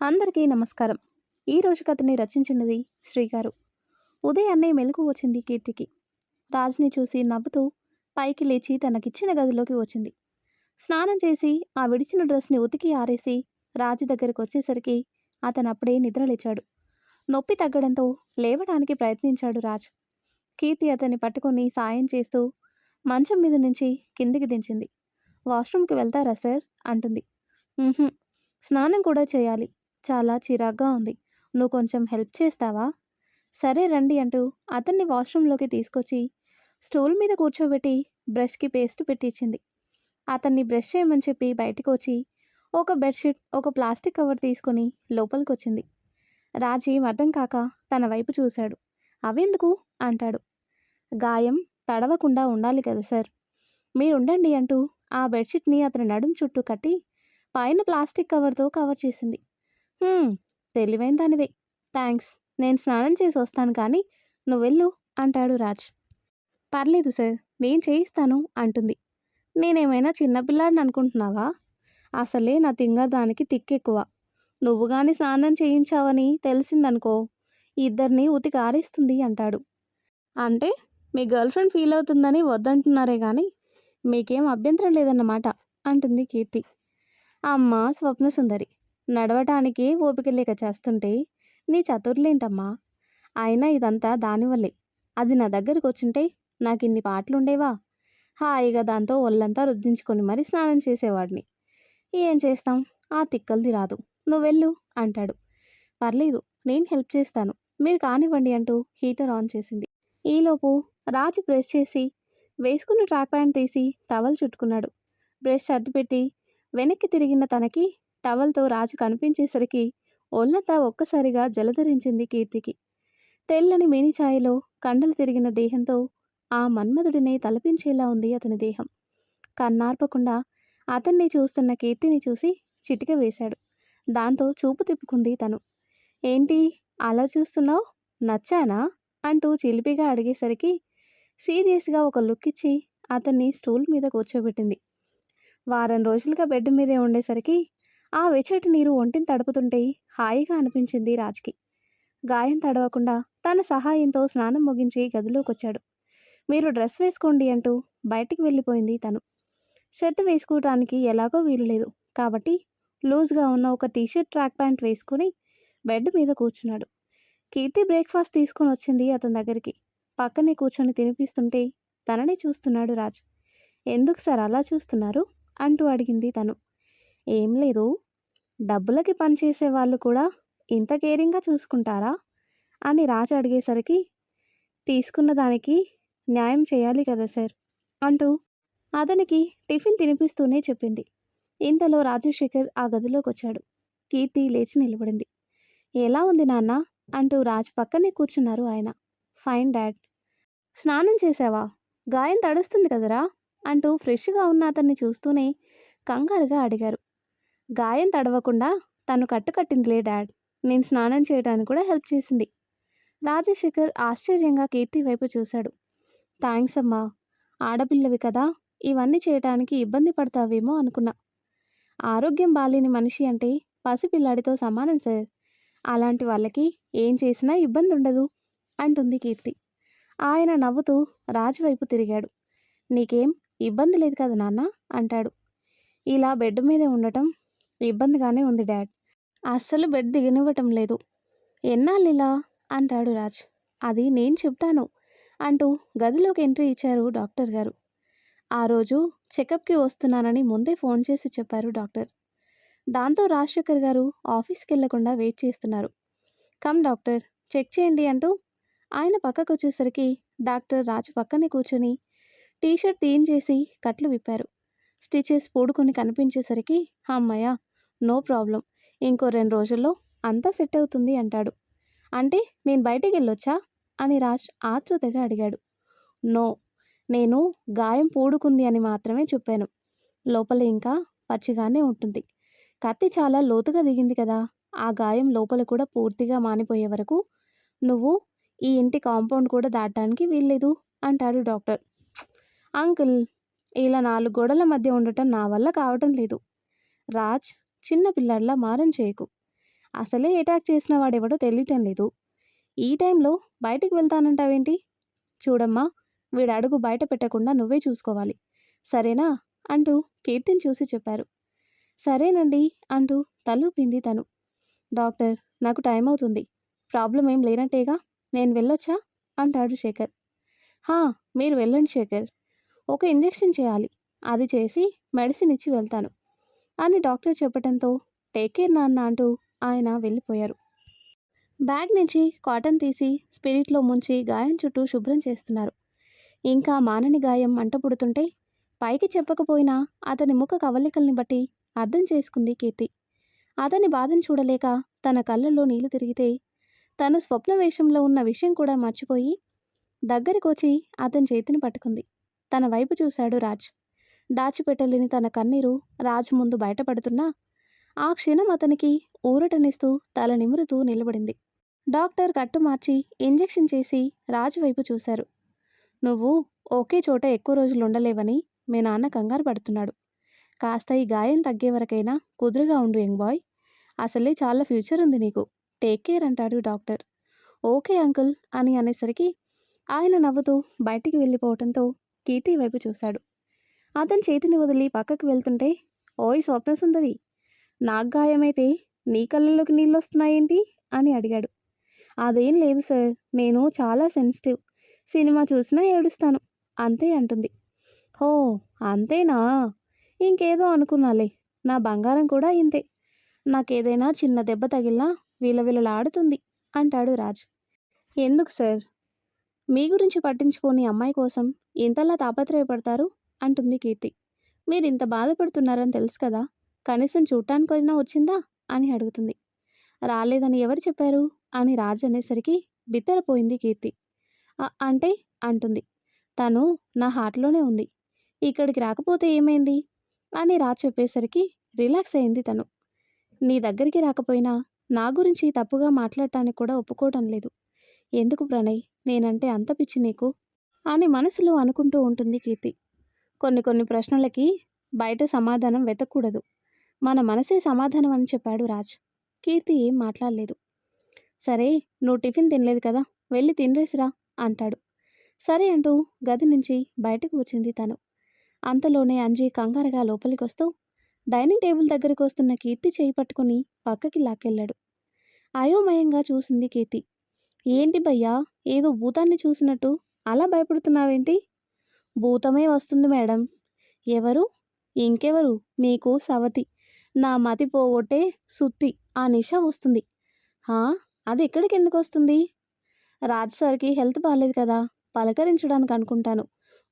అందరికీ నమస్కారం. ఈరోజు కథని రచించినది శ్రీగారు. ఉదయాన్నే మెలకు వచ్చింది కీర్తికి. రాజ్ని చూసి నవ్వుతూ పైకి లేచి తనకిచ్చిన గదిలోకి వచ్చింది. స్నానం చేసి ఆ విడిచిన డ్రెస్ని ఉతికి ఆరేసి రాజు దగ్గరికి వచ్చేసరికి అతను అప్పుడే నిద్రలేచాడు నొప్పి తగ్గడంతో లేవడానికి ప్రయత్నించాడు రాజ్. కీర్తి అతన్ని పట్టుకొని సాయం చేస్తూ మంచం మీద నుంచి కిందికి దించింది. వాష్రూమ్కి వెళ్తారా సార్? అంటుంది. స్నానం కూడా చేయాలి. చాలా చిరాగ్గా ఉంది. నువ్వు కొంచెం హెల్ప్ చేస్తావా? సరే రండి అంటూ అతన్ని వాష్రూమ్లోకి తీసుకొచ్చి స్టూల్ మీద కూర్చోబెట్టి బ్రష్కి పేస్ట్ పెట్టించింది. అతన్ని బ్రష్ చేయమని చెప్పి బయటకు వచ్చి ఒక బెడ్షీట్ ఒక ప్లాస్టిక్ కవర్ తీసుకొని లోపలికి వచ్చింది రాజీ అర్థం కాక తన వైపు చూశాడు. అవెందుకు అంటాడు. గాయం తడవకుండా ఉండాలి కదా సార్. మీరుండండి అంటూ ఆ బెడ్షీట్ని అతని నడుం చుట్టూ కట్టి పైన ప్లాస్టిక్ కవర్తో కవర్ చేసింది. తెలివైన దానివే. థ్యాంక్స్ నేను స్నానం చేసి వస్తాను కానీ నువ్వు వెళ్ళు అంటాడు రాజ్. పర్లేదు సార్ నేను చేయిస్తాను అంటుంది. నేనేమైనా చిన్నపిల్లాడిని అనుకుంటున్నావా? అసలే నా తింగర్ దానికి తిక్కెక్కువ. నువ్వు కానీ స్నానం చేయించావని తెలిసిందనుకో ఇద్దరిని ఉతికి ఆరేస్తుంది అంటాడు. అంటే మీ గర్ల్ ఫ్రెండ్ ఫీల్ అవుతుందని వద్దంటున్నారే కానీ మీకేం అభ్యంతరం లేదన్నమాట అంటుంది కీర్తి. అమ్మ స్వప్న సుందరి. నడవటానికి ఓపిక లేక చేస్తుంటే నీ చతుర్లేంటమ్మా? అయినా ఇదంతా దానివల్లే అది నా దగ్గరకు వచ్చింటే నాకు ఇన్ని పాటలుండేవా? హాయిగా దాంతో ఒళ్ళంతా రుద్దించుకొని మరీ స్నానం చేసేవాడిని. ఏం చేస్తాం? ఆ తిక్కల్ది రాదు. నువ్వెళ్ళు అంటాడు. పర్లేదు నేను హెల్ప్ చేస్తాను. మీరు కానివ్వండి అంటూ హీటర్ ఆన్ చేసింది. ఈలోపు రాజు బ్రష్ చేసి వేసుకున్న ట్రాక్ ప్యాంట్ తీసి టవల్ చుట్టుకున్నాడు. బ్రష్ సర్దిపెట్టి వెనక్కి తిరిగిన తనకి టవల్తో రాజు కనిపించేసరికి ఒళ్ళంతా ఒక్కసారిగా జలధరించింది కీర్తికి. తెల్లని మేనిఛాయలో కండలు తిరిగిన దేహంతో ఆ మన్మధుడినే తలపించేలా ఉంది అతని దేహం. కన్నార్పకుండా అతన్ని చూస్తున్న కీర్తిని చూసి చిటిక వేశాడు. దాంతో చూపు తిప్పుకుంది తను. ఏంటి అలా చూస్తున్నావు? నచ్చానా? అంటూ చిలిపిగా అడిగేసరికి సీరియస్గా ఒక లుక్ ఇచ్చి అతన్ని స్టూల్ మీద కూర్చోబెట్టింది. వారం రోజులుగా బెడ్ మీదే ఉండేసరికి ఆ వెచ్చటి నీరు ఒంటిని తడుపుతుంటే హాయిగా అనిపించింది రాజ్కి. గాయం తడవకుండా తన సహాయంతో స్నానం ముగించి గదిలోకొచ్చాడు. మీరు డ్రెస్ వేసుకోండి అంటూ బయటికి వెళ్ళిపోయింది తను. షర్ట్ వేసుకోవటానికి ఎలాగో వీలు లేదు కాబట్టి లూజ్గా ఉన్న ఒక టీషర్ట్ ట్రాక్ ప్యాంట్ వేసుకుని బెడ్ మీద కూర్చున్నాడు. కీర్తి బ్రేక్ఫాస్ట్ తీసుకొని వచ్చింది అతని దగ్గరికి. పక్కనే కూర్చొని తినిపిస్తుంటే తనని చూస్తున్నాడు రాజ్. ఎందుకు సార్ అలా చూస్తున్నారు? అంటూ అడిగింది తను. ఏం లేదు. డబ్బులకి పనిచేసే వాళ్ళు కూడా ఇంత కేరింగ్గా చూసుకుంటారా? అని రాజు అడిగేసరికి తీసుకున్న దానికి న్యాయం చేయాలి కదా సార్ అంటూ అతనికి టిఫిన్ తినిపిస్తూనే చెప్పింది. ఇంతలో రాజశేఖర్ ఆ గదిలోకి వచ్చాడు. కీర్తి లేచి నిలబడింది. ఎలా ఉంది నాన్న? అంటూ రాజ్ పక్కనే కూర్చున్నారు ఆయన. Fine dad. స్నానం చేసావా గాయం తడుస్తుంది కదరా? అంటూ ఫ్రెష్గా ఉన్న అతన్ని చూస్తూనే కంగారుగా అడిగారు. గాయం తడవకుండా తను కట్టుకట్టిందిలే డాడ్. నేను స్నానం చేయడానికి కూడా హెల్ప్ చేసింది. రాజశేఖర్ ఆశ్చర్యంగా కీర్తి వైపు చూశాడు. థ్యాంక్స్ అమ్మా. ఆడపిల్లవి కదా. ఇవన్నీ చేయటానికి ఇబ్బంది పడతావేమో అనుకున్నా. ఆరోగ్యం బాలేని మనిషి అంటే పసిపిల్లాడితో సమానం సార్. అలాంటి వాళ్ళకి ఏం చేసినా ఇబ్బంది ఉండదు అంటుంది కీర్తి. ఆయన నవ్వుతూ రాజు వైపు తిరిగాడు. నీకేం ఇబ్బంది లేదు కదా నాన్న? అంటాడు. ఇలా బెడ్ మీదే ఉండటం ఇబ్బందిగానే ఉంది డాడ్. అస్సలు బెడ్ దిగనివ్వటం లేదు. ఎన్నాళ్ళిలా? అంటాడు రాజ్. అది నేను చెప్తాను అంటూ గదిలోకి ఎంట్రీ ఇచ్చారు డాక్టర్ గారు. ఆ రోజు చెకప్కి వస్తున్నానని ముందే ఫోన్ చేసి చెప్పారు డాక్టర్. దాంతో రాజశేఖర్ గారు ఆఫీస్కి వెళ్ళకుండా వెయిట్ చేస్తున్నారు. కమ్ డాక్టర్ చెక్ చేయండి అంటూ ఆయన పక్కకు వచ్చేసరికి డాక్టర్ రాజు పక్కనే కూర్చొని టీషర్ట్ తీయించేసి కట్లు విప్పారు. స్టిచెస్ పూడుకొని కనిపించేసరికి అమ్మయ్య నో ప్రాబ్లం. ఇంకో రెండు రోజుల్లో అంతా సెట్ అవుతుంది అంటాడు. అంటే నేను బయటికి వెళ్ళొచ్చా అని రాజ్ ఆతృతగా అడిగాడు. నో నేను గాయం పూడుకుంది అని మాత్రమే చెప్పాను. లోపల ఇంకా పచ్చిగానే ఉంటుంది. కత్తి చాలా లోతుగా దిగింది కదా ఆ గాయం లోపల కూడా పూర్తిగా మానిపోయే వరకు నువ్వు ఈ ఇంటి కాంపౌండ్ కూడా దాటడానికి వీల్లేదు అంటాడు డాక్టర్. అంకుల్ ఇలా నాలుగు గోడల మధ్య ఉండటం నా వల్ల కావటం లేదు. రాజ్ చిన్న పిల్లాడిలా మారం చేయకు. అసలే అటాక్ చేసిన వాడెవడో తెలియటం లేదు. ఈ టైంలో బయటికి వెళ్తానంటావేంటి? చూడమ్మా వీడు అడుగు బయట పెట్టకుండా నువ్వే చూసుకోవాలి. సరేనా? అంటూ కీర్తిని చూసి చెప్పారు. సరేనండి అంటూ తలూపింది తను. డాక్టర్ నాకు టైం అవుతుంది. ప్రాబ్లం ఏం లేనట్టేగా? నేను వెళ్ళొచ్చా? అంటాడు శేఖర్. హా మీరు వెళ్ళండి శేఖర్. ఒక ఇంజెక్షన్ చేయాలి. అది చేసి మెడిసిన్ ఇచ్చి వెళ్తాను. అని డాక్టర్ చెప్పడంతో టేక్ కేర్ నాన్న అంటూ ఆయన వెళ్ళిపోయారు. బ్యాగ్ నుంచి కాటన్ తీసి స్పిరిట్లో ముంచి గాయం చుట్టూ శుభ్రం చేస్తున్నారు. ఇంకా మానని గాయం మంట పుడుతుంటే పైకి చెప్పకపోయినా అతని ముఖ కవలికల్ని బట్టి అర్థం చేసుకుంది కీర్తి. అతని బాధను చూడలేక తన కళ్ళల్లో నీళ్ళు తిరిగితే తను స్వప్న వేషంలో ఉన్న విషయం కూడా మర్చిపోయి దగ్గరికొచ్చి అతని చేతిని పట్టుకుంది. తన వైపు చూశాడు రాజ్. దాచిపెట్టలేని తన కన్నీరు రాజు ముందు బయటపడుతున్నా ఆ క్షణం అతనికి ఊరటనిస్తూ తల నిమురుతూ నిలబడింది. డాక్టర్ కట్టు మార్చి ఇంజెక్షన్ చేసి రాజు వైపు చూశారు. నువ్వు ఒకే చోట ఎక్కువ రోజులు ఉండలేవని మీ నాన్న కంగారు పడుతున్నాడు. కాస్త ఈ గాయం తగ్గే వరకైనా కుదురుగా ఉండు యంగ్ బాయ్. అసలే చాలా ఫ్యూచర్ ఉంది నీకు. టేక్ కేర్ అంటాడు డాక్టర్. ఓకే అంకుల్ అని అనేసరికి ఆయన నవ్వుతూ బయటికి వెళ్ళిపోవడంతో కీర్తి వైపు చూశాడు. అతని చేతిని వదిలి పక్కకు వెళ్తుంటే ఓయ్ స్వప్నసుందరి నాకు గాయమైతే నీ కళ్ళలోకి నీళ్ళు వస్తున్నాయేంటి? అని అడిగాడు. అదేం లేదు సార్ నేను చాలా సెన్సిటివ్. సినిమా చూసినా ఏడుస్తాను అంతే అంటుంది. హో అంతేనా? ఇంకేదో అనుకున్నాలే నా బంగారం కూడా ఇంతే. నాకేదైనా చిన్న దెబ్బ తగిలినా విలవిలలాడుతుంది అంటాడు రాజ్. ఎందుకు సార్? మీ గురించి పట్టించుకోని అమ్మాయి కోసం ఇంతలా తాపత్రయపడతారు? అంటుంది కీర్తి. మీరు ఇంత బాధపడుతున్నారని తెలుసు కదా కనీసం చూడటానికైనా వచ్చిందా? అని అడుగుతుంది. రాలేదని ఎవరు చెప్పారు? అని రాజు అనేసరికి బిత్తరపోయింది కీర్తి. అంటే? అంటుంది. తను నా హార్ట్లోనే ఉంది. ఇక్కడికి రాకపోతే ఏమైంది? అని రాజు చెప్పేసరికి రిలాక్స్ అయింది తను. నీ దగ్గరికి రాకపోయినా నా గురించి తప్పుగా మాట్లాడటానికి కూడా ఒప్పుకోవటం లేదు. ఎందుకు ప్రణయ్? నేనంటే అంత పిచ్చి నీకు? అని మనసులో అనుకుంటూ ఉంటుంది కీర్తి. కొన్ని కొన్ని ప్రశ్నలకి బయట సమాధానం వెతకూడదు. మన మనసే సమాధానం అని చెప్పాడు రాజ్. కీర్తి ఏం మాట్లాడలేదు. సరే నువ్వు టిఫిన్ తినలేదు కదా వెళ్ళి తినరేసిరా అంటాడు. సరే అంటూ గది నుంచి బయటకు వచ్చింది తను. అంతలోనే అంజీ కంగారుగా లోపలికి వస్తూ డైనింగ్ టేబుల్ దగ్గరికి వస్తున్న కీర్తి చేయి పట్టుకుని పక్కకి లాక్కెళ్ళాడు. అయోమయంగా చూసింది కీర్తి. ఏంటి భయ్యా ఏదో భూతాన్ని చూసినట్టు అలా భయపడుతున్నావేంటి? భూతమే వస్తుంది మేడం. ఎవరు? ఇంకెవరు? మీకు సవతి. నా మతి పోగొట్టే సుత్తి ఆ నిష వస్తుంది. అది ఎక్కడికి ఎందుకు వస్తుంది? రాజ్ సార్కి హెల్త్ బాగాలేదు కదా? పలకరించడానికి అనుకుంటాను.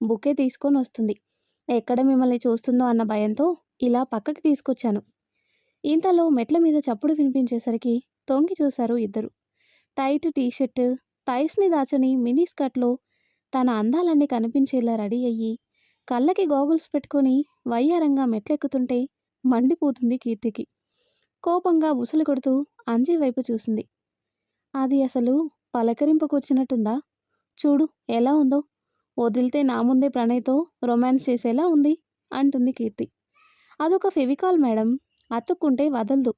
బుకే తీసుకొని వస్తుంది. ఎక్కడ మిమ్మల్ని చూస్తుందో అన్న భయంతో ఇలా పక్కకి తీసుకొచ్చాను. ఇంతలో మెట్ల మీద చప్పుడు వినిపించేసరికి తొంగి చూశారు ఇద్దరు. టైట్ టీషర్ట్ టైస్ని దాచని మినీ స్కర్ట్లో తన అందాలన్నీ కనిపించేలా రెడీ అయ్యి కళ్ళకి గోగుల్స్ పెట్టుకొని వయ్యారంగా మెట్లెక్కుతుంటే మండిపోతుంది కీర్తికి. కోపంగా బుసలు కొడుతూ అంజీ వైపు చూసింది. అది అసలు పలకరింపుకొచ్చినట్టుందా? చూడు ఎలా ఉందో. వదిలితే నా ముందే ప్రణయ్తో రొమాన్స్ చేసేలా ఉంది అంటుంది కీర్తి. అదొక ఫెవికాల్ మేడం అతుక్కుంటే వదలదు.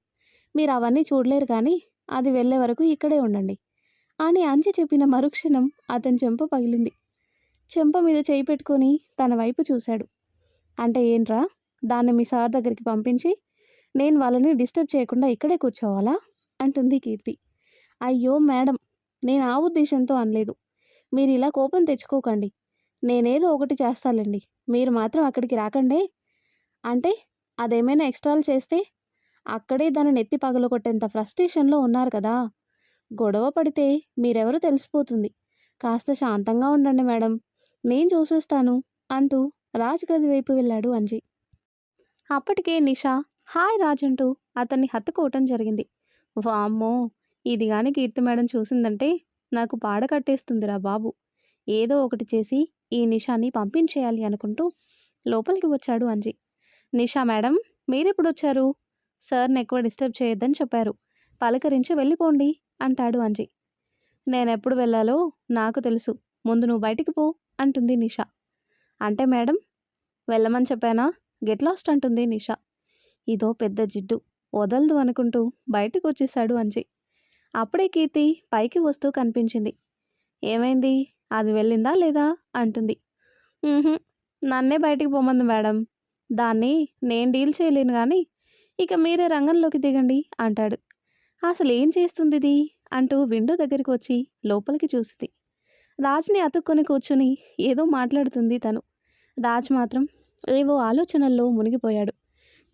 మీరు అవన్నీ చూడలేరు కానీ అది వెళ్ళే వరకు ఇక్కడే ఉండండి. అని అంచి చెప్పిన మరుక్షణం అతని చెంప పగిలింది. చెంప మీద చేయి పెట్టుకొని తన వైపు చూశాడు. అంటే ఏంట్రా? దాన్ని మీ సార్ దగ్గరికి పంపించి నేను వాళ్ళని డిస్టర్బ్ చేయకుండా ఇక్కడే కూర్చోవాలా? అంటుంది కీర్తి. అయ్యో మేడం నేను ఆ ఉద్దేశంతో అనలేదు. మీరు ఇలా కోపం తెచ్చుకోకండి. నేనేదో ఒకటి చేస్తాలండి. మీరు మాత్రం అక్కడికి రాకండే. అంటే అదేమైనా ఎక్స్ట్రాలు చేస్తే? అక్కడే దాన్ని నెత్తి పగలగొట్టేంత ఫ్రస్ట్రేషన్లో ఉన్నారు కదా. గొడవ పడితే మీరెవరో తెలిసిపోతుంది. కాస్త శాంతంగా ఉండండి మేడం. నేను చూసేస్తాను అంటూ రాజ్ గది వైపు వెళ్ళాడు అంజీ. అప్పటికే నిషా హాయ్ రాజ్ అంటూ అతన్ని హత్తుకోవటం జరిగింది. వామ్మో! ఇదిగాని కీర్తి మేడం చూసిందంటే నాకు పాడ కట్టేస్తుందిరా బాబు. ఏదో ఒకటి చేసి ఈ నిషాని పంపించేయాలి అనుకుంటూ లోపలికి వచ్చాడు అంజీ. నిషా మేడం మీరెప్పుడు వచ్చారు సార్ని ఎక్కువ డిస్టర్బ్ చేయొద్దని చెప్పారు. పలకరించి వెళ్ళిపోండి. అంటాడు అంజీ. నేనెప్పుడు వెళ్ళాలో నాకు తెలుసు. ముందు నువ్వు బయటికి పో అంటుంది నిషా. అంటే మేడం వెళ్ళమని చెప్పానా? గెట్ లాస్ట్ అంటుంది నిషా. ఇదో పెద్ద జిడ్డు. వదలదు అనుకుంటూ బయటకు వచ్చేశాడు అంజి. అప్పుడే కీర్తి పైకి వస్తూ కనిపించింది. ఏమైంది? అది వెళ్ళిందా లేదా? అంటుంది. నన్నే బయటికి పోమంది మేడం. దాన్ని నేను డీల్ చేయలేను కానీ ఇక మీరే రంగంలోకి దిగండి అంటాడు. అసలు ఏం చేస్తుంది ఇది అంటూ విండో దగ్గరికి వచ్చి లోపలికి చూసింది. రాజ్ని అతుక్కొని కూర్చుని ఏదో మాట్లాడుతుంది తను. రాజ్ మాత్రం ఏవో ఆలోచనల్లో మునిగిపోయాడు.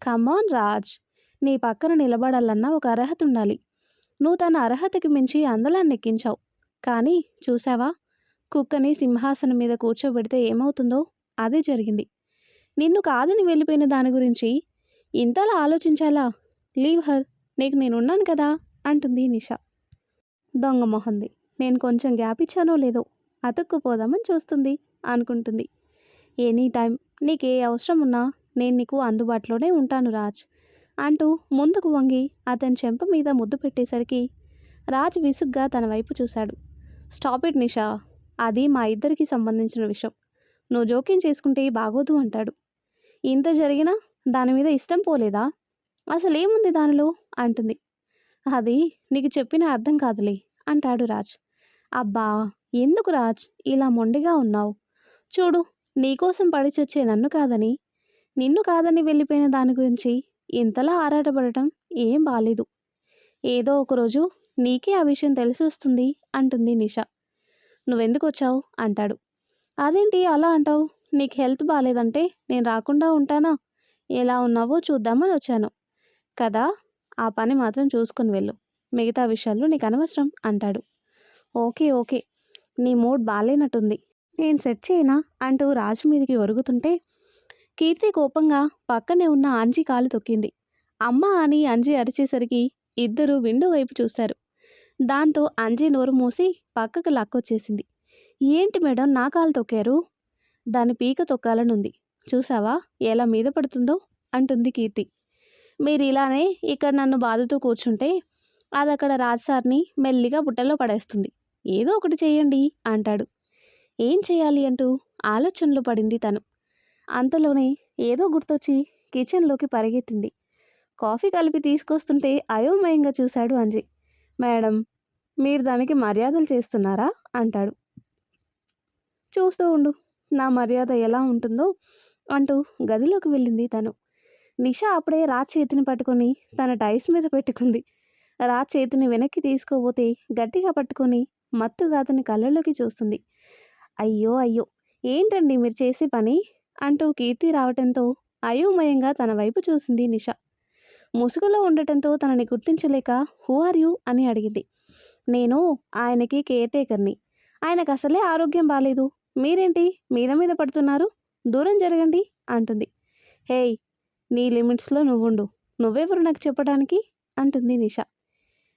Come on Raj! నీ పక్కన నిలబడాలన్నా ఒక అర్హత ఉండాలి. నువ్వు తన అర్హతకి మించి అందలాన్ని ఎక్కించావు. కానీ చూసావా? కుక్కని సింహాసనం మీద కూర్చోబెడితే ఏమవుతుందో అదే జరిగింది. నిన్ను కాదని వెళ్ళిపోయిన దాని గురించి ఇంతలా ఆలోచించాలా? Leave her! నీకు నేనున్నాను కదా? అంటుంది నిషా. దొంగ మొహంది. నేను కొంచెం గ్యాప్ ఇచ్చానో లేదో అతుక్కుపోదామని చూస్తుంది అనుకుంటుంది. ఎనీ టైం నీకే అవసరం ఉన్నా నేను నీకు అందుబాటులోనే ఉంటాను రాజ్ అంటూ ముందుకు వంగి అతని చెంప మీద ముద్దు పెట్టేసరికి రాజ్ విసుగ్గా తన వైపు చూశాడు. స్టాప్ ఇట్ నిషా అది మా ఇద్దరికి సంబంధించిన విషయం. నువ్వు జోక్యం చేసుకుంటే బాగోదు అంటాడు. ఇంత జరిగినా దాని మీద ఇష్టం పోలేదా? అసలు ఏముంది దానిలో? అంటుంది. అది నీకు చెప్పిన అర్థం కాదులే అంటాడు రాజ్. అబ్బా ఎందుకు రాజ్? ఇలా మొండిగా ఉన్నావు. చూడు నీకోసం పడిచొచ్చే నన్ను కాదని. నిన్ను కాదని వెళ్ళిపోయిన దాని గురించి ఇంతలా ఆరాటపడటం ఏం బాలేదు. ఏదో ఒకరోజు నీకే ఆ విషయం తెలిసి వస్తుంది అంటుంది నిషా. నువ్వెందుకు వచ్చావు అంటాడు. అదేంటి అలా అంటావు? నీకు హెల్త్ బాగాలేదంటే నేను రాకుండా ఉంటానా? ఎలా ఉన్నావో చూద్దామని వచ్చాను. కదా ఆ పని మాత్రం చూసుకుని వెళ్ళు. మిగతా విషయాలు నీకు అనవసరం అంటాడు. Okay okay. నీ మూడ్ బాగాలేనట్టుంది నేను సెట్ చేయనా? అంటూ రాజు మీదకి ఒరుగుతుంటే కీర్తి కోపంగా పక్కనే ఉన్న అంజి కాలు తొక్కింది. అమ్మ అని అంజి అరిచేసరికి ఇద్దరు విండో వైపు చూశారు దాంతో అంజి నోరు మూసి పక్కకు లాక్కొచ్చేసింది. ఏంటి మేడం నా కాలు తొక్కారు? దాని పీక తొక్కాలనుంది. చూసావా ఎలా మీద పడుతుందో? అంటుంది కీర్తి. మీరు ఇలానే ఇక్కడ నన్ను బాధతో కూర్చుంటే అది అక్కడ రాజ్ సార్ని మెల్లిగా బుట్టలో పడేస్తుంది. ఏదో ఒకటి చేయండి అంటాడు. ఏం చేయాలి అంటూ ఆలోచనలు పడింది తను. అంతలోనే ఏదో గుర్తొచ్చి కిచెన్లోకి పరిగెత్తింది. కాఫీ కలిపి తీసుకొస్తుంటే అయోమయంగా చూశాడు అంజి. మేడం మీరు దానికి మర్యాదలు చేస్తున్నారా? అంటాడు. చూస్తూ ఉండు నా మర్యాద ఎలా ఉంటుందో అంటూ గదిలోకి వెళ్ళింది తను. నిషా అప్పుడే రా చేతిని పట్టుకొని తన డైస్ మీద పెట్టుకుంది. రా చేతిని వెనక్కి తీసుకోబోతే గట్టిగా పట్టుకొని మత్తుగా అతని కళ్ళలోకి చూస్తుంది. అయ్యో అయ్యో ఏంటండి మీరు చేసే పని? అంటూ కీర్తి రావటంతో అయోమయంగా తన వైపు చూసింది నిష. ముసుగులో ఉండటంతో తనని గుర్తించలేక హూ ఆర్ యూ? అని అడిగింది. నేను ఆయనకి కేర్ టేకర్ని ఆయనకు అసలే ఆరోగ్యం బాగాలేదు మీరేంటి? మీద మీద పడుతున్నారు? దూరం జరగండి అంటుంది. హేయ్ నీ లిమిట్స్లో నువ్వుండు. నువ్వెవరు నాకు చెప్పడానికి అంటుంది నిష.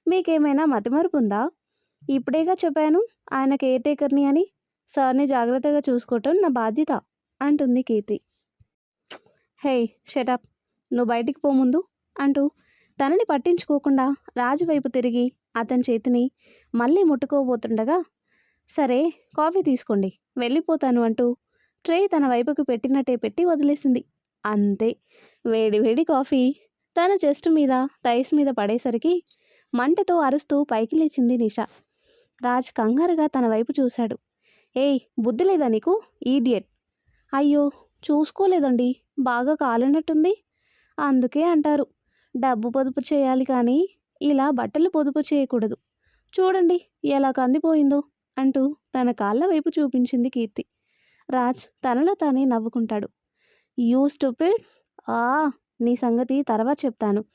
మీకేమైనా మతిమరుపు ఉందా ఇప్పుడేగా చెప్పాను ఆయన కేర్ టేకర్ని అని సార్ని జాగ్రత్తగా చూసుకోవటం నా బాధ్యత అంటుంది కీర్తి. హే షటప్ నువ్వు బయటికి పోముందు అంటూ తనని పట్టించుకోకుండా రాజు వైపు తిరిగి అతని చేతిని మళ్ళీ ముట్టుకోబోతుండగా సరే కాఫీ తీసుకోండి వెళ్ళిపోతాను అంటూ ట్రే తన వైపుకు పెట్టినట్టే పెట్టి వదిలేసింది. అంతే. వేడివేడి కాఫీ. తన చెస్ట్ మీద థైస్ మీద పడేసరికి మంటతో అరుస్తూ పైకి లేచింది నిషా. రాజ్ కంగారుగా తన వైపు చూశాడు. ఏయ్ బుద్ధి లేదా నీకు? ఈడియట్. అయ్యో చూసుకోలేదండి. బాగా కాలినట్టుంది. అందుకే అంటారు. డబ్బు పొదుపు చేయాలి కానీ ఇలా బట్టలు పొదుపు చేయకూడదు. చూడండి ఎలా కందిపోయిందో అంటూ తన కాళ్ళ వైపు చూపించింది కీర్తి. రాజ్ తనలో తానే నవ్వుకుంటాడు. యూ స్టూపిడ్ ఆ నీ సంగతి తర్వాత చెప్తాను.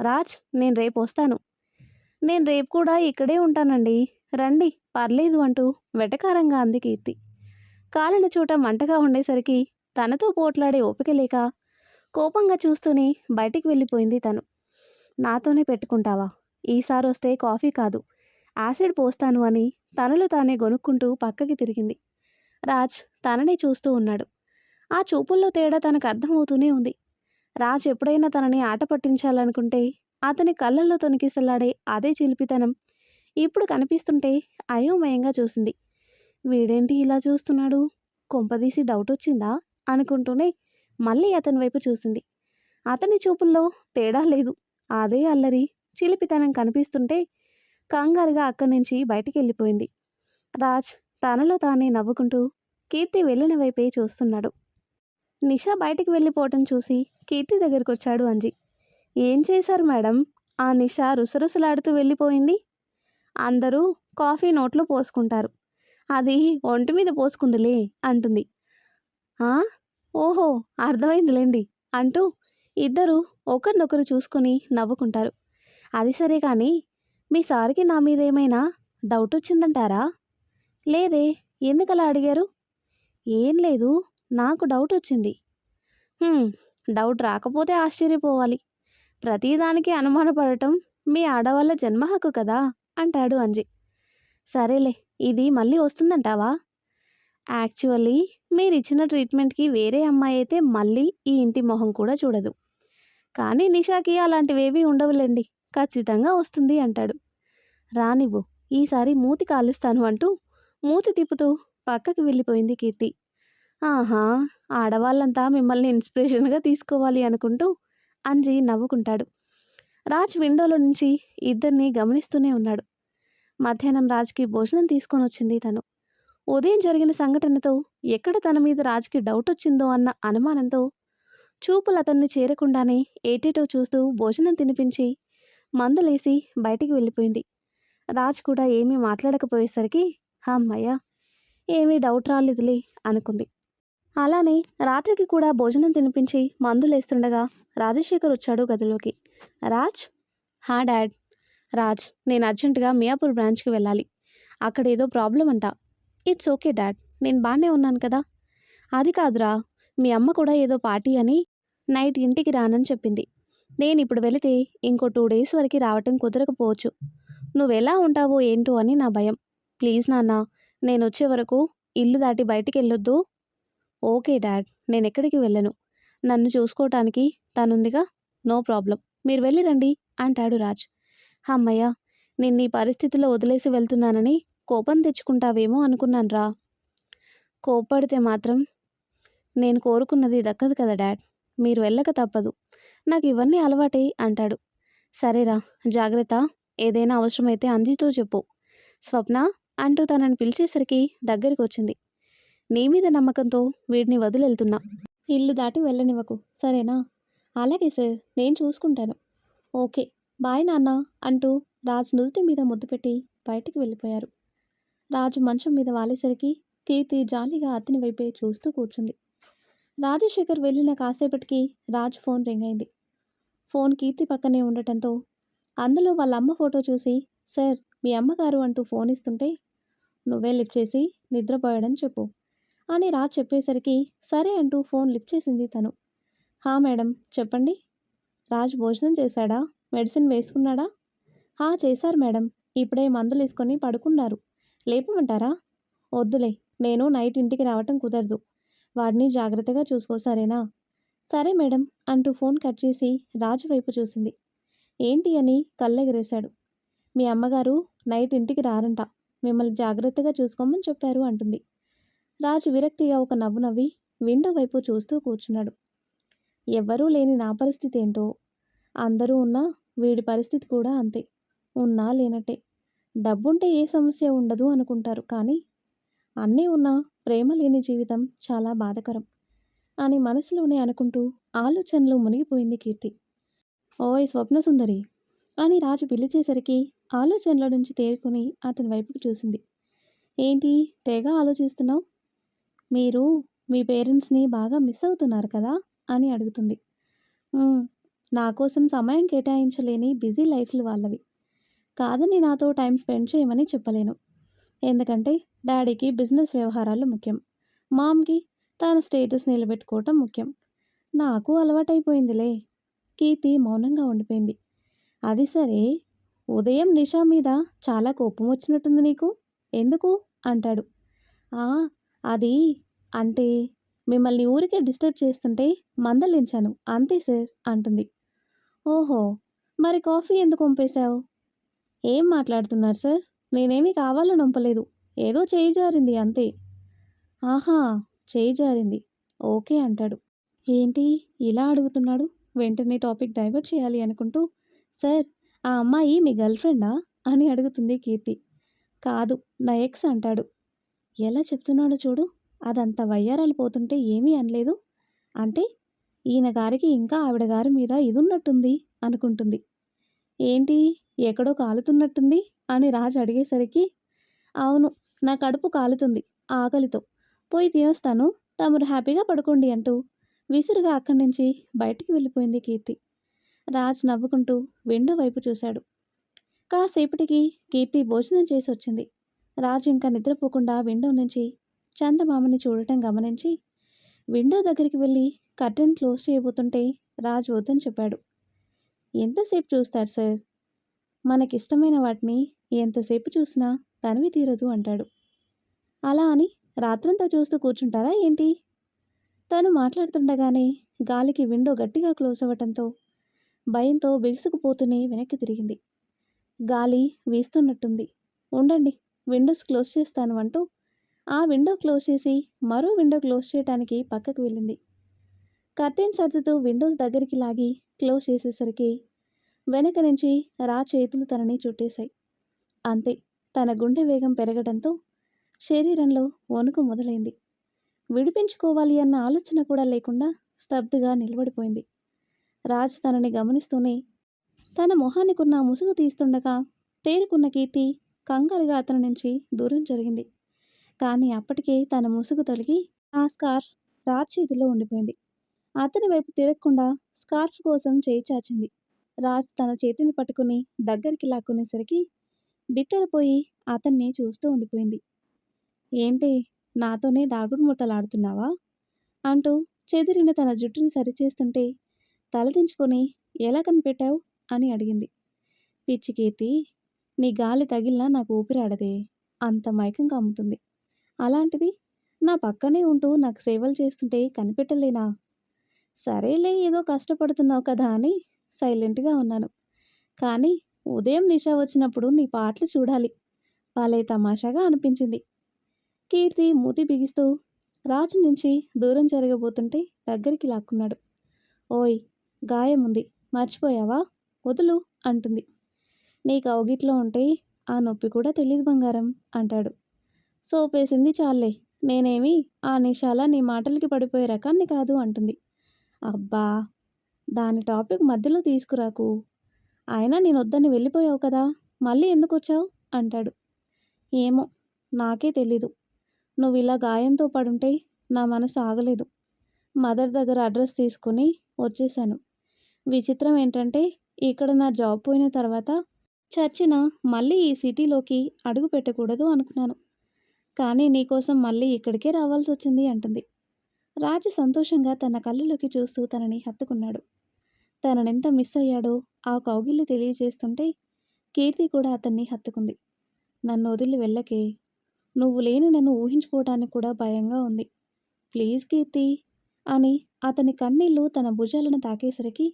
రాజ్ నేను రేపు వస్తాను. నేను రేపు కూడా ఇక్కడే ఉంటానండి. రండి పర్లేదు అంటూ వెటకారంగా అంది కీర్తి. కాలిన చోట మంటగా ఉండేసరికి తనతో పోట్లాడే ఓపిక లేక కోపంగా చూస్తూనే బయటికి వెళ్ళిపోయింది తను. నాతోనే పెట్టుకుంటావా? ఈసారి వస్తే కాఫీ కాదు. యాసిడ్ పోస్తాను అని తనలో తానే గొనుక్కుంటూ పక్కకి తిరిగింది. రాజ్ తననే చూస్తూ ఉన్నాడు. ఆ చూపుల్లో తేడా తనకు అర్థమవుతూనే ఉంది. రాజ్ ఎప్పుడైనా తనని ఆట పట్టించాలనుకుంటే అతని కళ్ళల్లో తొనికిసలాడే అదే చిలిపితనం ఇప్పుడు కనిపిస్తుంటే అయోమయంగా చూసింది. వీడేంటి ఇలా చూస్తున్నాడు? కొంపదీసి డౌట్ వచ్చిందా? అనుకుంటూనే మళ్ళీ అతని వైపు చూసింది. అతని చూపుల్లో తేడా లేదు. అదే అల్లరి చిలిపితనం కనిపిస్తుంటే కంగారుగా అక్కడి నుంచి బయటికి వెళ్ళిపోయింది రాజ్ తనలో తానే నవ్వుకుంటూ కీర్తి వెళ్ళిన వైపే చూస్తున్నాడు. నిషా బయటికి వెళ్ళిపోవటం చూసి కీర్తి దగ్గరికి వచ్చాడు అంజి. ఏం చేశారు మేడం? ఆ నిషా రుసరుసలాడుతూ వెళ్ళిపోయింది. అందరూ కాఫీ నోట్లో పోసుకుంటారు. అది ఒంటి మీద పోసుకుందిలే అంటుంది. ఓహో అర్థమైందిలేండి అంటూ ఇద్దరు ఒకరినొకరు చూసుకొని నవ్వుకుంటారు. అది సరే కానీ మీ సార్కి నా మీద ఏమైనా డౌట్ వచ్చిందంటారా లేదే ఎందుకలా అడిగారు? ఏం లేదు నాకు డౌట్ వచ్చింది. డౌట్ రాకపోతే ఆశ్చర్యపోవాలి. ప్రతిదానికి అనుమానపడటం మీ ఆడవాళ్ళ జన్మ హక్కు కదా? అంటాడు అంజి. సరేలే ఇది మళ్ళీ వస్తుందంటావా? యాక్చువల్లీ మీరు ఇచ్చిన ట్రీట్మెంట్కి వేరే అమ్మాయి అయితే మళ్ళీ ఈ ఇంటి మొహం కూడా చూడదు. కానీ నిషాకి అలాంటివేవీ ఉండవులేండి. ఖచ్చితంగా వస్తుంది అంటాడు. రానివ్వు ఈసారి మూతి కాలుస్తాను అంటూ మూతి తిప్పుతూ పక్కకి వెళ్ళిపోయింది కీర్తి. ఆహా ఆడవాళ్ళంతా మిమ్మల్ని ఇన్స్పిరేషన్గా తీసుకోవాలి అనుకుంటూ అంజి నవ్వుకుంటాడు. రాజ్ విండోలో నుంచి ఇద్దరిని గమనిస్తూనే ఉన్నాడు. మధ్యాహ్నం రాజ్కి భోజనం తీసుకొని వచ్చింది తను. ఉదయం జరిగిన సంఘటనతో ఎక్కడ తన మీద రాజ్కి డౌట్ వచ్చిందో అన్న అనుమానంతో చూపులు అతన్ని చేరకుండానే ఏటేటో చూస్తూ భోజనం తినిపించి మందులేసి బయటికి వెళ్ళిపోయింది. రాజ్ కూడా ఏమీ మాట్లాడకపోయేసరికి హమ్మయ్య ఏమీ డౌట్ రాలేదులే అనుకుంది. అలానే రాత్రికి కూడా భోజనం తినిపించి మందులేస్తుండగా రాజశేఖర్ వచ్చాడు గదిలోకి. రాజ్ హా డాడ్. రాజ్ నేను అర్జెంటుగా మియాపూర్ బ్రాంచ్కి వెళ్ళాలి. అక్కడ ఏదో ప్రాబ్లం అంట. It's okay dad. నేను బాగానే ఉన్నాను కదా. అది కాదురా. మీ అమ్మ కూడా ఏదో పార్టీ అని నైట్ ఇంటికి రానని చెప్పింది. నేను ఇప్పుడు వెళితే ఇంకో టూ డేస్ వరకు రావటం కుదరకపోవచ్చు. నువ్వెలా ఉంటావో ఏంటో అని నా భయం. ప్లీజ్ నాన్న నేను వచ్చే వరకు ఇల్లు దాటి బయటికి వెళ్ళొద్దు. ఓకే డాడ్ నేను ఎక్కడికి వెళ్ళను. నన్ను చూసుకోవటానికి తనుందిగా నో ప్రాబ్లం. మీరు వెళ్ళి రండి అంటాడు రాజ్. అమ్మయ్య నిన్ను ఈ పరిస్థితిలో వదిలేసి వెళ్తున్నానని కోపం తెచ్చుకుంటావేమో అనుకున్నాను రా. కోపడితే మాత్రం నేను కోరుకున్నది దక్కదు కదా డాడ్ మీరు వెళ్ళక తప్పదు. నాకు ఇవన్నీ అలవాటే అంటాడు. సరేరా జాగ్రత్త ఏదైనా అవసరమైతే అందితో చెప్పు. స్వప్న అంటూ తనని పిలిచేసరికి దగ్గరికి వచ్చింది నీ మీద నమ్మకంతో వీడిని వదిలేళ్తున్నా. ఇల్లు దాటి వెళ్ళనివ్వకు. సరేనా? అలాగే సార్ నేను చూసుకుంటాను. ఓకే బాయ్ నాన్న అంటూ రాజు నుదుటి మీద ముద్దు పెట్టి బయటికి వెళ్ళిపోయారు. రాజు మంచం మీద వాలేసరికి కీర్తి జాలిగా అతని వైపే చూస్తూ కూర్చుంది. రాజశేఖర్ వెళ్ళిన కాసేపటికి రాజు ఫోన్ రింగ్ అయింది. ఫోన్ కీర్తి పక్కనే ఉండటంతో అందులో వాళ్ళ అమ్మ ఫోటో చూసి సార్ మీ అమ్మగారు అంటూ ఫోన్ ఇస్తుంటే నువ్వే లిఫ్ట్ చేసి నిద్రపోయాడని చెప్పు. అని రాజ్ చెప్పేసరికి సరే అంటూ ఫోన్ లిఫ్ట్ చేసింది తను. హా మేడం చెప్పండి. రాజ్ భోజనం చేశాడా? మెడిసిన్ వేసుకున్నాడా? హా చేశారు మేడం. ఇప్పుడే మందులు వేసుకొని పడుకున్నారు. లేపమంటారా? వద్దులే నేను నైట్ ఇంటికి రావటం కుదరదు. వాడిని జాగ్రత్తగా చూసుకో సరేనా? సరే మేడం అంటూ ఫోన్ కట్ చేసి రాజు వైపు చూసింది. ఏంటి అని కళ్ళెగరేశాడు. మీ అమ్మగారు నైట్ ఇంటికి రారంట. మిమ్మల్ని జాగ్రత్తగా చూసుకోమని చెప్పారు అంటుంది. రాజు విరక్తిగా ఒక నవ్వు నవ్వి విండో వైపు చూస్తూ కూర్చున్నాడు. ఎవ్వరూ లేని నా పరిస్థితి ఏంటో? అందరూ ఉన్నా వీడి పరిస్థితి కూడా అంతే. ఉన్నా లేనట్టే. డబ్బుంటే ఏ సమస్య ఉండదు అనుకుంటారు కానీ అన్నీ ఉన్నా ప్రేమ లేని జీవితం చాలా బాధకరం అని మనసులోనే అనుకుంటూ ఆలోచనలు మునిగిపోయింది కీర్తి. ఓయ్ స్వప్నసుందరి అని రాజు పిలిచేసరికి ఆలోచనల నుంచి తేరుకొని అతని వైపుకు చూసింది. ఏంటి తెగ ఆలోచిస్తున్నావు? మీరు మీ పేరెంట్స్ని బాగా మిస్ అవుతున్నారు కదా? అని అడుగుతుంది. నా కోసం సమయం కేటాయించలేని బిజీ లైఫ్లు వాళ్ళవి. కాదని నాతో టైం స్పెండ్ చేయమని చెప్పలేను. ఎందుకంటే డాడీకి బిజినెస్ వ్యవహారాలు ముఖ్యం. మామ్కి తన స్టేటస్ నిలబెట్టుకోవటం ముఖ్యం. నాకు అలవాటైపోయిందిలే. కీర్తి మౌనంగా ఉండిపోయింది. అది సరే. ఉదయం నిషా మీద చాలా కోపం వచ్చినట్టుంది నీకు? ఎందుకు? అంటాడు. అది అంటే మిమ్మల్ని ఊరికే డిస్టర్బ్ చేస్తుంటే మందలించాను. అంతే సార్ అంటుంది. ఓహో మరి కాఫీ ఎందుకు పంపేశావు ఏం మాట్లాడుతున్నారు సార్? నేనేమీ కావాలని పంపలేదు ఏదో చేయి జారింది అంతే. ఆహా చేయి జారింది. ఓకే అంటాడు. ఏంటి ఇలా అడుగుతున్నాడు? వెంటనే టాపిక్ డైవర్ట్ చేయాలి అనుకుంటూ సార్ ఆ అమ్మాయి మీ గర్ల్ ఫ్రెండా? అని అడుగుతుంది కీర్తి. కాదు నా ఎక్స్ అంటాడు. ఎలా చెప్తున్నాడో చూడు. అదంత వయ్యారాలు పోతుంటే ఏమీ అనలేదు. అంటే ఈయన గారికి ఇంకా ఆవిడ గారి మీద ఇది ఉన్నట్టుంది అనుకుంటుంది. ఏంటి? ఎక్కడో కాలుతున్నట్టుంది అని రాజు అడిగేసరికి అవును నా కడుపు కాలుతుంది ఆకలితో. పోయి తినొస్తాను తమరు హ్యాపీగా పడుకోండి అంటూ విసురుగా అక్కడి నుంచి బయటికి వెళ్ళిపోయింది కీర్తి. రాజ్ నవ్వుకుంటూ విండో వైపు చూశాడు. కాసేపటికి కీర్తి భోజనం చేసి వచ్చింది రాజు ఇంకా నిద్రపోకుండా విండో నుంచి చందమామని చూడటం గమనించి విండో దగ్గరికి వెళ్ళి కర్టెన్ క్లోజ్ చేయబోతుంటే రాజు వద్దని చెప్పాడు. ఎంతసేపు చూస్తారు సార్? మనకిష్టమైన వాటిని ఎంతసేపు చూసినా తనివి తీరదు అంటాడు. అలా అని రాత్రంతా చూస్తూ కూర్చుంటారా ఏంటి? తను మాట్లాడుతుండగానే గాలికి విండో గట్టిగా క్లోజ్ అవ్వటంతో భయంతో బిగుసుకుపోతూనే వెనక్కి తిరిగింది. గాలి వీస్తున్నట్టుంది. ఉండండి విండోస్ క్లోజ్ చేస్తాను అంటూ ఆ విండో క్లోజ్ చేసి మరో విండో క్లోజ్ చేయడానికి పక్కకు వెళ్ళింది. కర్టెన్ సర్దుతూ విండోస్ దగ్గరికి లాగి క్లోజ్ చేసేసరికి వెనక నుంచి రా చేతులు తనని చుట్టేశాయి. అంతే తన గుండె వేగం పెరగడంతో శరీరంలో వణుకు మొదలైంది. విడిపించుకోవాలి అన్న ఆలోచన కూడా లేకుండా స్తబ్దుగా నిలబడిపోయింది. రాజ్ తనని గమనిస్తూనే తన మొహానికున్న ముసుగు తీస్తుండగా తేరుకున్న కీర్తి కంగారుగా అతని నుంచి దూరం జరిగింది. కానీ అప్పటికే తన ముసుగు తొలగి ఆ స్కార్ఫ్ రాజ్ చేతిలో ఉండిపోయింది. అతని వైపు తిరగకుండా స్కార్ఫ్ కోసం చేయి చాచింది. రాజ్ తన చేతిని పట్టుకుని దగ్గరికి లాక్కునేసరికి బిత్తరపోయి అతన్ని చూస్తూ ఉండిపోయింది. ఏంటి నాతోనే దాగుడు ముడతలాడుతున్నావా? అంటూ చెదిరిన తన జుట్టుని సరిచేస్తుంటే తలదించుకొని ఎలా కనిపెట్టావు? అని అడిగింది. పిచ్చికీర్తి నీ గాలి తగిలినా నాకు ఊపిరాడదే అంత మైకం అమ్ముతుంది. అలాంటిది నా పక్కనే ఉంటూ నాకు సేవలు చేస్తుంటే కనిపెట్టలేనా? సరేలే ఏదో కష్టపడుతున్నావు కదా అని సైలెంట్గా ఉన్నాను. కానీ ఉదయం నిషా వచ్చినప్పుడు నీ పాటలు చూడాలి. వాళ్ళే తమాషాగా అనిపించింది. కీర్తి మూతి బిగిస్తూ రాజు నుంచి దూరం జరగబోతుంటే దగ్గరికి లాక్కున్నాడు. ఓయ్ గాయం ఉంది. మర్చిపోయావా? వదులు అంటుంది. నీ కౌగిట్లో ఉంటే ఆ నొప్పి కూడా తెలియదు బంగారం అంటాడు. సోపేసింది చాలే నేనేమి? ఆ నిషాల నీ మాటలకి పడిపోయే రకాన్ని కాదు అంటుంది. అబ్బా! దాని టాపిక్ మధ్యలో తీసుకురాకు. అయినా నేను వద్దని వెళ్ళిపోయావు కదా! మళ్ళీ ఎందుకు వచ్చావు అంటాడు. ఏమో! నాకే తెలీదు. నువ్వు ఇలా గాయంతో పడుంటే నా మనసు ఆగలేదు. మదర్ దగ్గర అడ్రస్ తీసుకుని వచ్చేసాను విచిత్రం ఏంటంటే ఇక్కడ నా జాబ్ పోయిన తర్వాత చచ్చిన మళ్ళీ ఈ సిటీలోకి అడుగు పెట్టకూడదు అనుకున్నాను. కానీ నీకోసం మళ్ళీ ఇక్కడికే రావాల్సి వచ్చింది అంటుంది. రాజు సంతోషంగా తన కళ్ళులోకి చూస్తూ తనని హత్తుకున్నాడు. తననెంత మిస్ అయ్యాడో ఆ కౌగిల్లి తెలియజేస్తుంటే కీర్తి కూడా అతన్ని హత్తుకుంది. నన్ను వదిలి వెళ్ళకే. నువ్వు లేని నన్ను ఊహించుకోవడానికి కూడా భయంగా ఉంది. ప్లీజ్ కీర్తి అని అతని కన్నీళ్ళు తన భుజాలను తాకేసరికి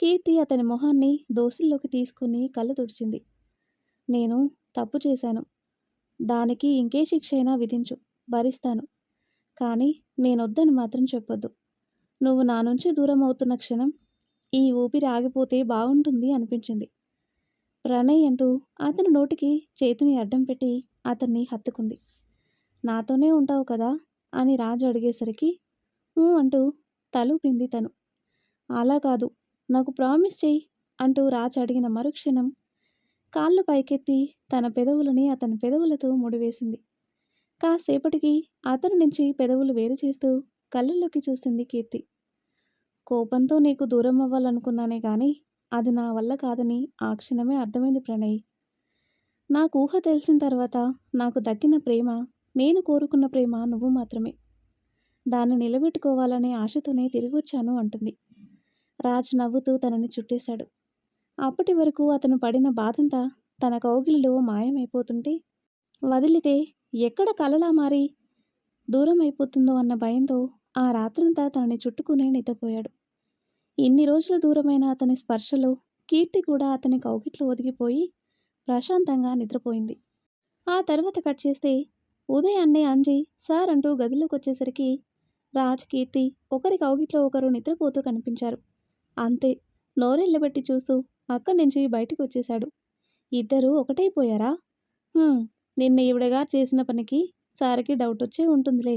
కీర్తి అతని మొహాన్ని దోసుల్లోకి తీసుకుని కళ్ళు తుడిచింది. నేను తప్పు చేశాను. దానికి ఇంకే శిక్ష అయినా విధించు భరిస్తాను. కానీ నేనొద్దని మాత్రం చెప్పొద్దు. నువ్వు నా నుంచి దూరం అవుతున్న క్షణం ఈ ఊపిరి ఆగిపోతే బాగుంటుంది అనిపించింది. ప్రణయ్ అంటూ అతని నోటికి చేతిని అడ్డం పెట్టి అతన్ని హత్తుకుంది. నాతోనే ఉంటావు కదా? అని రాజు అడిగేసరికి ఊ అంటూ తలూపింది తను. అలా కాదు నాకు ప్రామిస్ చెయ్యి అంటూ రాజు అడిగిన మరుక్షణం కాళ్ళు పైకెత్తి తన పెదవులని అతని పెదవులతో ముడివేసింది. కాసేపటికి అతని నుంచి పెదవులు వేరు చేస్తూ కళ్ళల్లోకి చూసింది కీర్తి. కోపంతో నీకు దూరం అవ్వాలనుకున్నానే కానీ అది నా వల్ల కాదని ఆ క్షణమే అర్థమైంది ప్రణయ్. నాకు ఊహ తెలిసిన తర్వాత నాకు దక్కిన ప్రేమ నేను కోరుకున్న ప్రేమ నువ్వు మాత్రమే. దాన్ని నిలబెట్టుకోవాలనే ఆశతోనే తిరిగి వచ్చాను అంటుంది. రాజ్ నవ్వుతూ తనని చుట్టేశాడు. అప్పటి వరకు అతను పడిన బాధంతా తన కౌగిలిలో మాయమైపోతుంటే వదిలితే ఎక్కడ కలలా మారి దూరం అయిపోతుందో అన్న భయంతో ఆ రాత్రంతా తనని చుట్టుకునే నిద్రపోయాడు. ఇన్ని రోజుల దూరమైన అతని స్పర్శలో కీర్తి కూడా అతని కౌగిట్లో ఒదిగిపోయి ప్రశాంతంగా నిద్రపోయింది. ఆ తర్వాత కట్ చేస్తే ఉదయాన్నే అంజయ్ సార్ అంటూ గదిలోకి వచ్చేసరికి రాజ్ కీర్తి ఒకరి కౌగిట్లో ఒకరు నిద్రపోతూ కనిపించారు. అంతే నోరెళ్ళబెట్టి చూస్తూ అక్కడి నుంచి బయటకు వచ్చేశాడు. ఇద్దరూ ఒకటైపోయారా? నిన్న ఈవిడగా చేసిన పనికి సార్కి డౌట్ వచ్చే ఉంటుందిలే.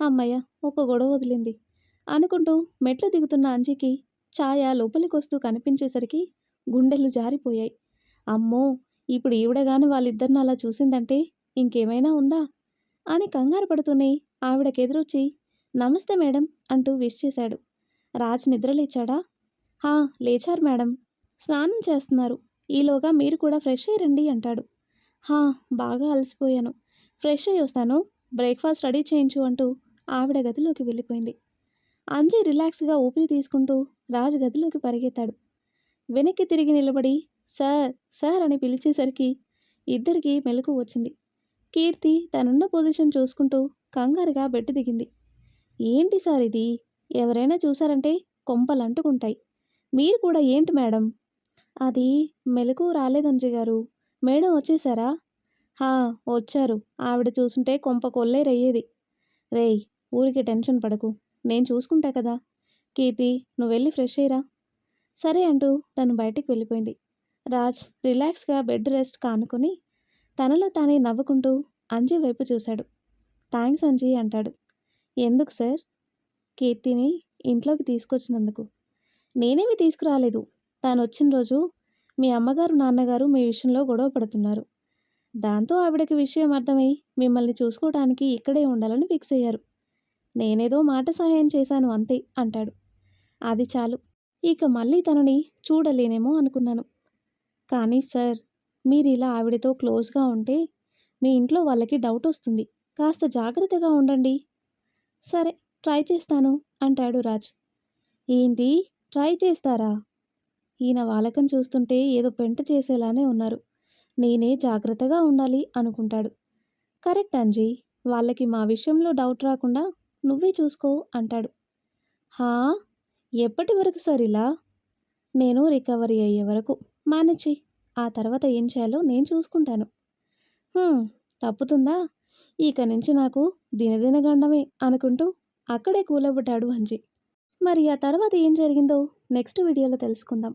అమ్మయ్య ఒక గొడవ వదిలింది. అనుకుంటూ మెట్లు దిగుతున్న అంజికి ఛాయ లోపలికొస్తూ కనిపించేసరికి గుండెలు జారిపోయాయి. అమ్మో ఇప్పుడు ఈవిడగాని వాళ్ళిద్దరిని అలా చూసిందంటే ఇంకేమైనా ఉందా? అని కంగారు పడుతూనే ఆవిడకెదురొచ్చి నమస్తే మేడం అంటూ విష్ చేశాడు. రాజ్ నిద్రలేచాడా? హా లేచారు మేడం. స్నానం చేస్తున్నారు. ఈలోగా మీరు కూడా ఫ్రెష్ అయ్యి అంటాడు. హా బాగా అలసిపోయాను. ఫ్రెష్ అయ్యి వస్తాను. బ్రేక్ఫాస్ట్ రెడీ చేయించు అంటూ ఆవిడ గదిలోకి వెళ్ళిపోయింది. అంజయ్ రిలాక్స్గా ఊపిరి తీసుకుంటూ రాజు గదిలోకి పరిగెత్తాడు. వెనక్కి తిరిగి నిలబడి సార్ సార్ అని పిలిచేసరికి ఇద్దరికి మెలకు వచ్చింది. కీర్తి తనున్న పొజిషన్ చూసుకుంటూ కంగారుగా బెడ్ దిగింది. ఏంటి సార్ ఇది? ఎవరైనా చూసారంటే కొంపలు అంటుకుంటాయి. మీరు కూడా ఏంటి మేడం? అది మెలకు రాలేదంజి గారు. మేడం వచ్చేసారా? హా వచ్చారు. ఆవిడ చూసుంటే కొంప కొల్లేరయ్యేది రేయ్ ఊరికి టెన్షన్ పడకు. నేను చూసుకుంటా కదా. కీర్తి నువ్వు వెళ్ళి ఫ్రెష్ అయ్యిరా. సరే అంటూ తను బయటికి వెళ్ళిపోయింది. రాజ్ రిలాక్స్గా బెడ్ రెస్ట్ కానుకొని తనలో తానే నవ్వుకుంటూ అంజీ వైపు చూశాడు. థ్యాంక్స్ అంజీ అంటాడు. ఎందుకు సార్? కీర్తిని ఇంట్లోకి తీసుకొచ్చినందుకు. నేనేమి తీసుకురాలేదు. తాను వచ్చిన రోజు మీ అమ్మగారు నాన్నగారు మీ విషయంలో గొడవ పడుతున్నారు. దాంతో ఆవిడకి విషయం అర్థమై మిమ్మల్ని చూసుకోవడానికి ఇక్కడే ఉండాలని ఫిక్స్ అయ్యారు. నేనేదో మాట సహాయం చేశాను అంతే అంటాడు. అది చాలు. ఇక మళ్ళీ తనని చూడలేనేమో అనుకున్నాను. కానీ సార్ మీరు ఇలా ఆవిడతో క్లోజ్గా ఉంటే మీ ఇంట్లో వాళ్ళకి డౌట్ వస్తుంది. కాస్త జాగ్రత్తగా ఉండండి. సరే ట్రై చేస్తాను అంటాడు రాజ్. ఏంటి? ట్రై చేస్తారా? ఈయన వాలకం చూస్తుంటే ఏదో పెంట చేసేలానే ఉన్నారు. నేనే జాగ్రత్తగా ఉండాలి అనుకుంటాడు. కరెక్ట్ అంజీ వాళ్ళకి మా విషయంలో డౌట్ రాకుండా నువ్వే చూసుకో అంటాడు. హా ఎప్పటి వరకు సార్ ఇలా? నేను రికవరీ అయ్యే వరకు. మేనేజ్ చెయ్యి ఆ తర్వాత ఏం చేయాలో నేను చూసుకుంటాను. తప్పుతుందా? ఇక నుంచి నాకు దినదిన గండమే అనుకుంటూ అక్కడే కూలబడ్డాడు అంజీ. మరి ఆ తర్వాత ఏం జరిగిందో నెక్స్ట్ వీడియోలో తెలుసుకుందాం.